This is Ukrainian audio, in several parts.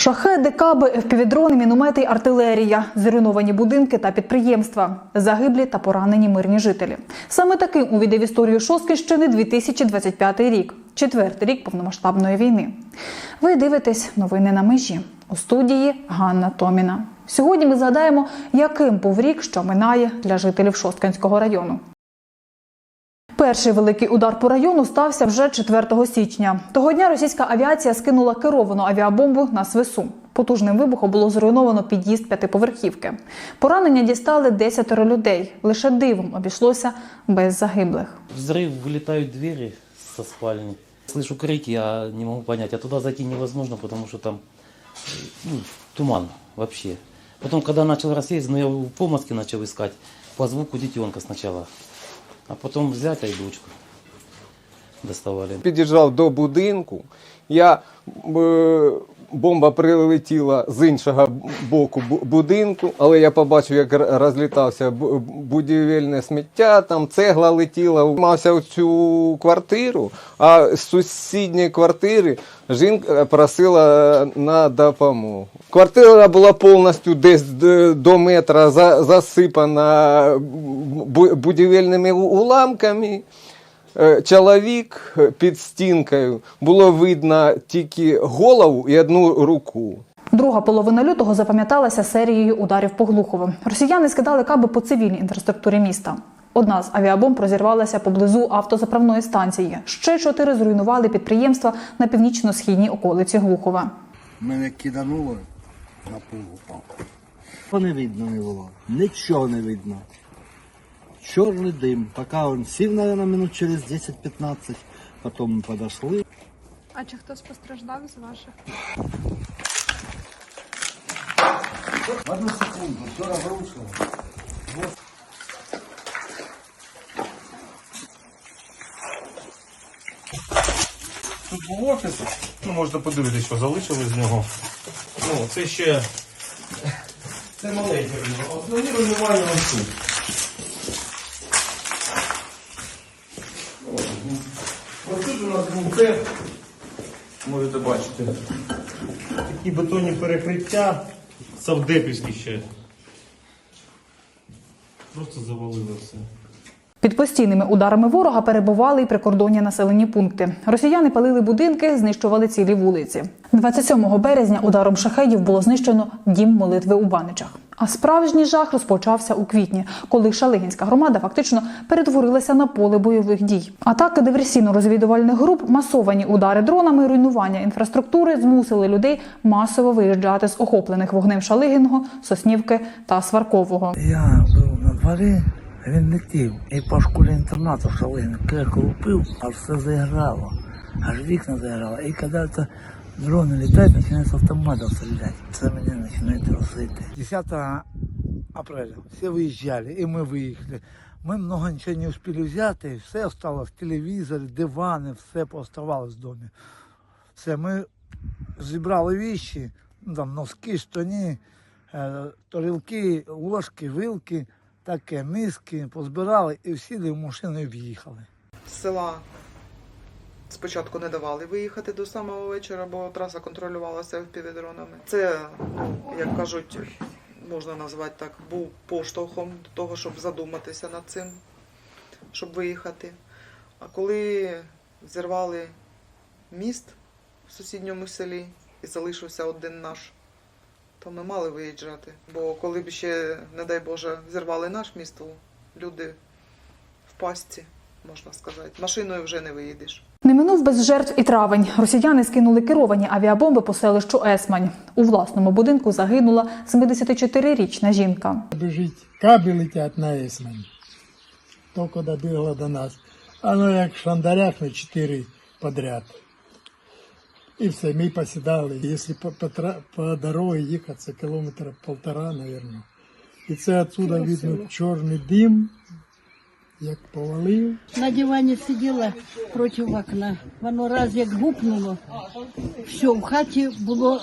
Шахеди, каби, впівдрони, міномети, артилерія, зруйновані будинки та підприємства, загиблі та поранені мирні жителі. Саме таким увійде в історію Шосткинщини 2025 рік, четвертий рік повномасштабної війни. Ви дивитесь новини на межі у студії Ганна Томіна. Сьогодні ми згадаємо, яким був рік, що минає для жителів Шосткинського району. Перший великий удар по району стався вже 4 січня. Того дня російська авіація скинула керовану авіабомбу на свису. Потужним вибухом було зруйновано під'їзд п'ятиповерхівки. Поранення дістали 10 людей. Лише дивом обійшлося без загиблих. Взрыв, вылетают двери со спальни. Слышу крики, я не могу понять, а туда зайти невозможно, потому что там э, ну, туман вообще. Потом, когда начал рассеяться, ну, я по Москве начал искать, по звуку детенка сначала, а потім взяти и дочку доставали. Під'їжджав до будинку. Я е, бомба прилетіла з іншого боку будинку, але я побачив, як розлітався будівельне сміття, там цегла летіла. Мався в цю квартиру, а з сусідньої квартири жінка просила на допомогу. Квартира була повністю десь до метра за- засипана будівельними уламками. Е, Чоловік е, під стінкою було видно тільки голову і одну руку. Друга половина лютого запам'яталася серією ударів по Глухову. Росіяни скидали каби по цивільній інфраструктурі міста. Одна з авіабомб розірвалася поблизу автозаправної станції. Ще чотири зруйнували підприємства на північно-східній околиці Глухова. Мене кидануло, на пол упав. Не видно не було. Нічого не видно. Чорний дим. Поки він сів, мабуть, минут через 10-15. Потім ми подошли. А чи хтось постраждав з ваших? Одну секунду, все розрушило. Тут був офіс, ну можете подивитися, що залишили з нього. Ну, це ще. Це маленьке руйнування. Основні руйнування ось тут. Ось тут у нас був цех, можете бачити. Такі бетонні перекриття. Савдепівські ще. Просто завалили все. Під постійними ударами ворога перебували й прикордонні населені пункти. Росіяни палили будинки, знищували цілі вулиці. 27 березня ударом шахедів було знищено дім молитви у Баничах. А справжній жах розпочався у квітні, коли Шалигінська громада фактично перетворилася на поле бойових дій. Атаки диверсійно-розвідувальних груп, масовані удари дронами, руйнування інфраструктури змусили людей масово виїжджати з охоплених вогнем Шалигіного, Соснівки та Сваркового. Я був на дворі, він летів. І по школі інтернату шалини кеку лупив, аж все заіграло. Аж вікна заіграло. І коли це дрони літають, починають з автоматів стріляти. Це мене починає трусити. 10 апреля всі виїжджали, і ми виїхали. Ми много нічого не успіли взяти, все осталось, телевізор, дивани, все пооставалось в домі. Все, ми зібрали віші, ну, там носки, штані, е, тарілки, ложки, вилки, таке, миски, позбирали і сіли в машину і в'їхали. з села спочатку не давали виїхати до самого вечора, бо траса контролювалася півдронами. Це, ну, як кажуть, можна назвати так, був поштовхом до того, щоб задуматися над цим, щоб виїхати. А коли зірвали міст в сусідньому селі і залишився один наш, то ми мали виїжджати. Бо коли б ще, не дай Боже, зірвали наш міст, то люди в пастці, можна сказати. Машиною вже не виїдеш. Минув без жертв і травень. Росіяни скинули керовані авіабомби по селищу Есмань. У власному будинку загинула 74-річна жінка. Біжить, кабі летять на Есмань. Тільки добігла до нас. А ну як шандарях на чотири подряд. І все, ми посідали. Якщо по, по, по дорозі їхати, це кілометра полтора, мабуть. І це отсюда видно чорний дим, як повалив. На дивані сиділа проти окна. Воно раз як гупнуло, все, в хаті було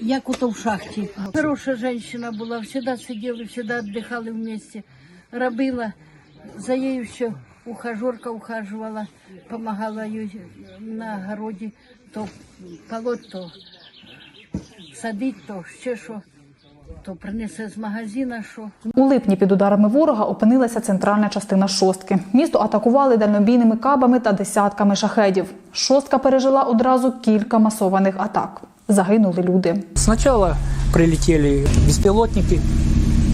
як ото в шахті. Хороша жінка була, завжди сиділи, завжди віддихали вместе. Робила, за нею ще ухажерка ухажувала, допомагала їй на городі то полоть, то садить, то ще що, то принесе з магазина що. У липні під ударами ворога опинилася центральна частина шостки. Місто атакували дальнобійними кабами та десятками шахедів. Шостка пережила одразу кілька масованих атак. Загинули люди. Сначала прилетели беспилотники,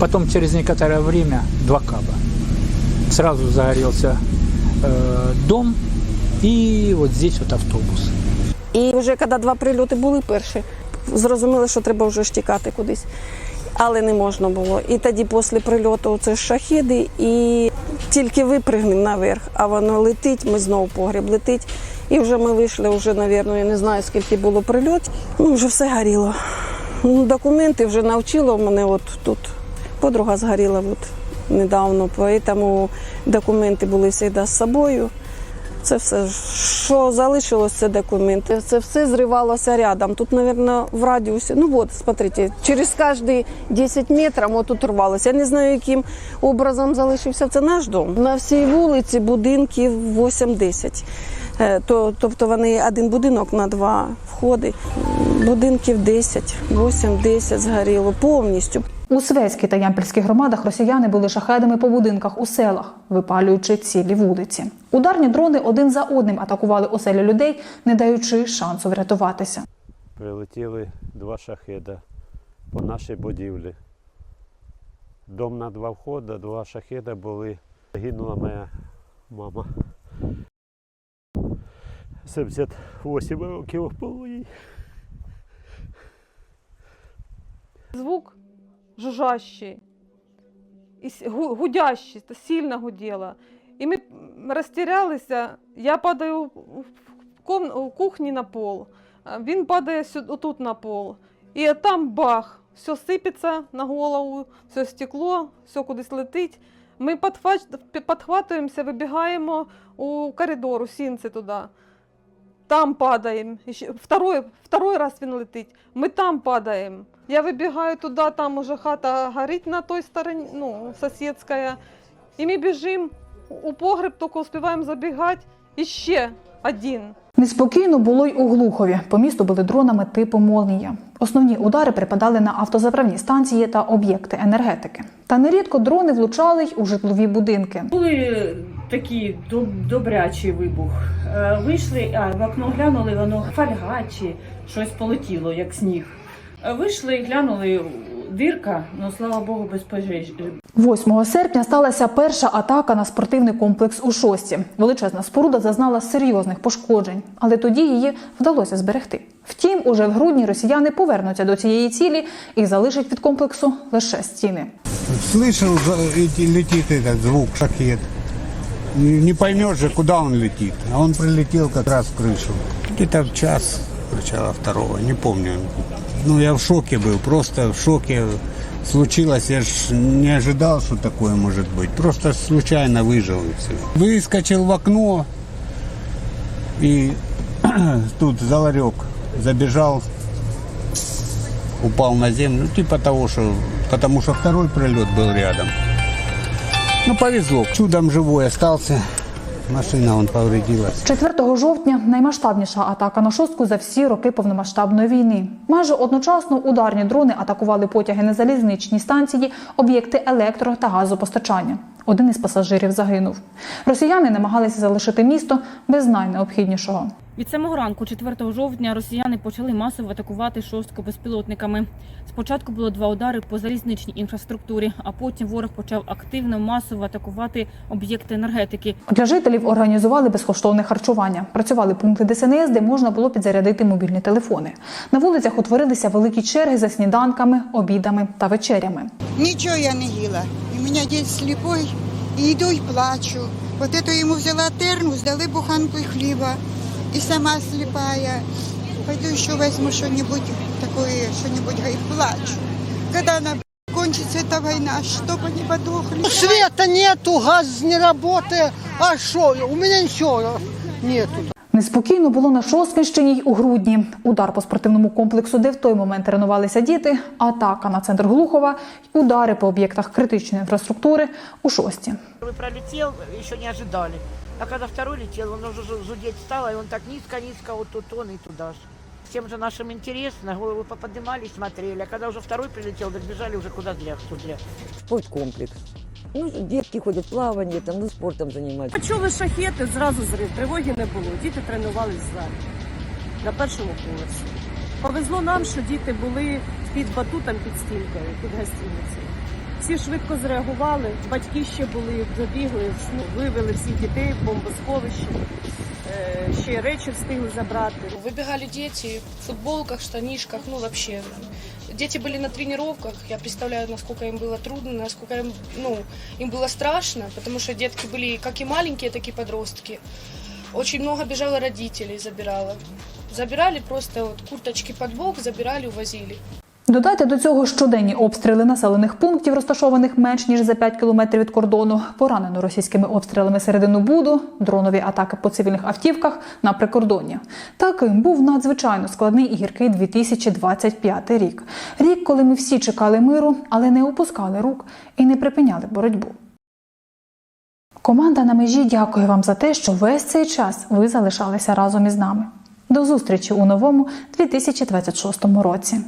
потом через некоторое время два каба. Сразу загорелся э, дом и вот здесь вот автобус. І вже коли два прильоти були перші, зрозуміли, що треба вже ж тікати кудись. Але не можна було. І тоді після прильоту це шахіди, і тільки випригнемо наверх, а воно летить, ми знову погріб летить. І вже ми вийшли, вже, напевно, я не знаю, скільки було прильотів. Ну, вже все горіло. Ну, документи вже навчила мене от тут. Подруга згоріла от недавно, тому документи були завжди з собою. Це все, що залишилось, це документи. Це все зривалося рядом. Тут, мабуть, в радіусі. Ну от, смотрите, через кожні 10 метрів отут рвалося. Я не знаю, яким образом залишився це наш дом. На всій вулиці будинків 8-10. Е, То, тобто вони один будинок на два входи. Будинків 10, 8-10 згоріло повністю. У Свеській та Ямпільських громадах росіяни били шахедами по будинках у селах, випалюючи цілі вулиці. Ударні дрони один за одним атакували оселі людей, не даючи шансу врятуватися. Прилетіли два шахеда по нашій будівлі. Дом на два входи, два шахеда були. Загинула моя мама. 78 років було їй. Звук жужжащий, гу- гудящий, сильно гудело. І ми розтірялися. Я падаю в кухні на пол, він падає отут на пол. І там бах, все сипеться на голову, все стекло, все кудись летить. Ми підхватуємося, вибігаємо у коридор, у сінці туди. Там падаємо. Второй, второй раз він летить. Ми там падаємо. Я вибігаю туди, там уже хата горить на той стороні, ну, сусідська. І ми біжимо у погреб, тільки успіваємо забігати. І ще один. Неспокійно було й у Глухові. По місту били дронами типу «Молнія». Основні удари припадали на автозаправні станції та об'єкти енергетики. Та нерідко дрони влучали й у житлові будинки. Були такі доб- добрячий вибух. Е, Вийшли, а в окно глянули, воно фольга чи щось полетіло, як сніг. Е, Вийшли і глянули, дирка, ну слава Богу, без пожеж. 8 серпня сталася перша атака на спортивний комплекс у шості. Величезна споруда зазнала серйозних пошкоджень, але тоді її вдалося зберегти. Втім, уже в грудні росіяни повернуться до цієї цілі і залишать від комплексу лише стіни. Слышал, за- эти- летит этот звук, шахет. Не не поймешь же, куда он летит. А он прилетел как раз в крышу. Где-то в час, начало второго, не помню. Ну, я в шоке был, просто в шоке случилось. Я ж не ожидал, что такое может быть. Просто случайно выжил и все. Выскочил в окно и тут за ларек забежал, упал на землю. Ну, типа того, что... Потому что второй прилет был рядом. Ну, повезло. Чудом живой остался. Машина он повредилась. 4 жовтня наймасштабніша атака на шостку за всі роки повномасштабної війни. Майже одночасно ударні дрони атакували потяги на залізничні станції, об'єкти електро та газопостачання. Один із пасажирів загинув. Росіяни намагалися залишити місто без найнеобхіднішого. Від самого ранку, 4 жовтня, росіяни почали масово атакувати шостку безпілотниками. Спочатку було два удари по залізничній інфраструктурі, а потім ворог почав активно масово атакувати об'єкти енергетики. Для жителів організували безкоштовне харчування. Працювали пункти ДСНС, де можна було підзарядити мобільні телефони. На вулицях утворилися великі черги за сніданками, обідами та вечерями. Нічого я не їла І у мене дід сліпой, і йду і плачу. От это йому взяла термос, дали буханку хліба, і сама сліпая. Пойду ще возьму что-нибудь такое, что-нибудь и плачу. Когда она кончится эта война, чтобы они подохли. Света нету, газ не работает. А что? У меня ничего нету. Неспокійно було на Шосткинщині й у грудні. Удар по спортивному комплексу, де в той момент тренувалися діти, атака на центр Глухова, й удари по об'єктах критичної інфраструктури у шості. Первый пролетел, еще не ожидали. А когда второй он уже зу- зудеть стало, и он так низко-низко, вот тут он и туда же. Всем же нашим интересно, головы поподнимали, смотрели. А когда уже второй уже куда зря, что зря. Спорткомплекс. Ну, детки ходять плавання, там, ну, спортом займаються. Почули шахети, зразу зрив. Тривоги не було. Діти тренувались в залі на першому поверсі. Повезло нам, що діти були під батутом, під стінкою, під гостиницею. Всі швидко зреагували, батьки ще були, забігли, ну, вивели всіх дітей в бомбосховище, Е, ще речі встигли забрати. Выбегали дети в футболках, штанишках, ну вообще Дети были на тренировках, я представляю, насколько им было трудно, насколько им, ну, им было страшно, потому что детки были как и маленькие, так и подростки. Очень много бежало родителей, забирало. Забирали просто вот курточки под бок, забирали, увозили. Додайте до цього щоденні обстріли населених пунктів, розташованих менш ніж за 5 кілометрів від кордону, поранену російськими обстрілами середину Буду, дронові атаки по цивільних автівках на прикордонні. Таким був надзвичайно складний і гіркий 2025 рік. Рік, коли ми всі чекали миру, але не опускали рук і не припиняли боротьбу. Команда на межі дякує вам за те, що весь цей час ви залишалися разом із нами. До зустрічі у новому 2026 році.